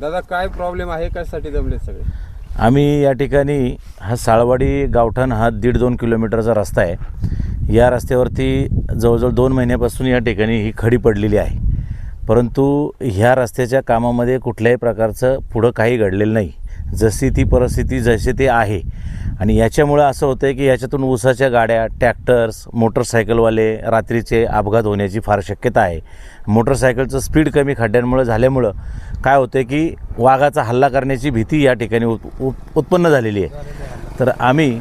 दादा काय प्रॉब्लेम आहे? कशासाठी जमले सगळे? आम्ही या ठिकाणी हा साळवाडी गावठाण हा दीड दोन किलोमीटरचा रस्ता आहे. या रस्त्यावरती जवळजवळ दोन महिन्यापासून या ठिकाणी ही खडी पडलेली आहे. परंतु ह्या रस्त्याच्या कामामध्ये कुठल्याही प्रकारचं पुढं काही घडलेलं नाही. जशी ती परिस्थिती जशी ती आहे. आणि याच्यामुळं असं होतं आहे की याच्यातून ऊसाच्या गाड्या ट्रॅक्टर्स मोटरसायकलवाले रात्रीचे अपघात होण्याची फार शक्यता आहे. मोटरसायकलचं स्पीड कमी खड्ड्यांमुळं झाल्यामुळं काय होतं की वाघाचा हल्ला करण्याची भीती या ठिकाणी उत उत्पन्न झालेली आहे. तर आम्ही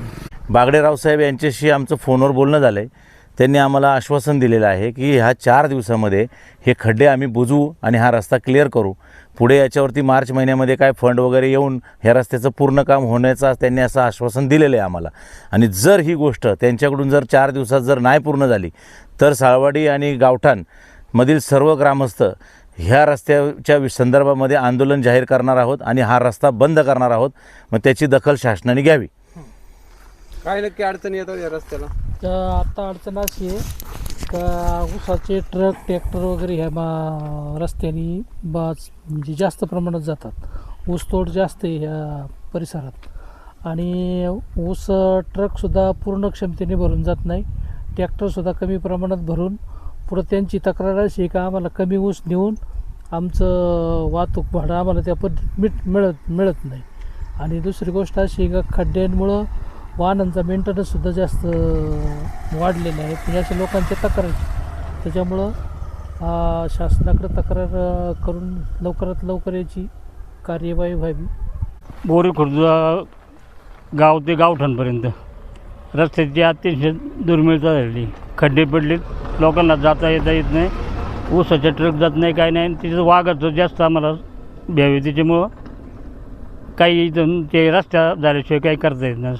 बागडेरावसाहेब यांच्याशी आमचं फोनवर बोलणं झालं आहे त्यांनी आम्हाला आश्वासन दिलेलं आहे की ह्या चार दिवसामध्ये हे खड्डे आम्ही बुजवू आणि हा रस्ता क्लिअर करू. पुढे याच्यावरती मार्च महिन्यामध्ये काय फंड वगैरे येऊन ह्या रस्त्याचं पूर्ण काम होण्याचा त्यांनी असं आश्वासन दिलेलं आहे आम्हाला. आणि जर ही गोष्ट त्यांच्याकडून जर चार दिवसात जर नाही पूर्ण झाली तर साळवाडी आणि गावठाण मधील सर्व ग्रामस्थ ह्या रस्त्याच्या संदर्भामध्ये आंदोलन जाहीर करणार आहोत आणि हा रस्ता बंद करणार आहोत. मग त्याची दखल शासनाने घ्यावी. काय नक्की अडचणी येतात या रस्त्याला? तर आता अडचण अशी आहे का ऊसाचे ट्रक ट्रॅक्टर वगैरे ह्या मा रस्त्याने बाज म्हणजे जास्त प्रमाणात जातात. ऊसतोड जास्त आहे ह्या परिसरात. आणि ऊस ट्रकसुद्धा पूर्ण क्षमतेने भरून जात नाही. ट्रॅक्टरसुद्धा कमी प्रमाणात भरून पुढं त्यांची तक्रार अशी आहे का आम्हाला कमी ऊस नेऊन आमचं वाहतूक भाडं आम्हाला त्या पद्धत मिट मिळत मिळत नाही. आणि दुसरी गोष्ट अशी आहे का खड्ड्यांमुळं वाहनांचा मेंटेनन्ससुद्धा जास्त वाढलेला आहे. म्हणजे अशा लोकांच्या तक्रार त्याच्यामुळं शासनाकडं शासनाकडे तक्रार करून लवकरात लवकर याची कार्यवाही व्हावी. बोरी खुर्द गाव ते गावठाणपर्यंत. रस्त्याची अतिशय दुर्मिळता झालेली. खड्डे पडले लोकांना जाता येता येत नाही. ऊसाच्या ट्रक जात नाही काय नाही. तिथं वाघाचं जास्त आम्हाला भ्यावे. त्याच्यामुळं काही इथून ते रस्त्या झाल्याशिवाय काही करता येत नाही.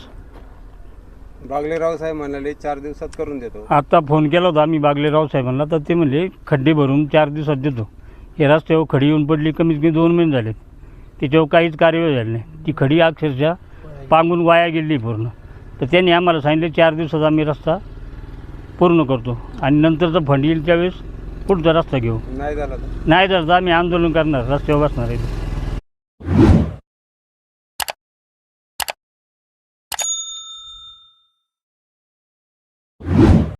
बागलेराव साहेब म्हणाले चार दिवसात करून देतो. आता फोन केला होता आम्ही बागलेराव साहेबांना तर ते म्हणले खड्डे भरून चार दिवसात देतो. हे रस्त्यावर खडी येऊन पडली कमीत कमी दोन महिने झाले त्याच्यावर काहीच कार्यवाही झाली नाही. ती खडी अक्षरशः पांगून वाया गेली पूर्ण. तर त्यांनी आम्हाला सांगितले चार दिवसात आम्ही रस्ता पूर्ण करतो आणि नंतरचं फंड येईल त्यावेळेस पुढचा रस्ता घेऊ. नाही झाला तर? नाही तर आम्ही आंदोलन करणार रस्त्यावर बसणार आहे.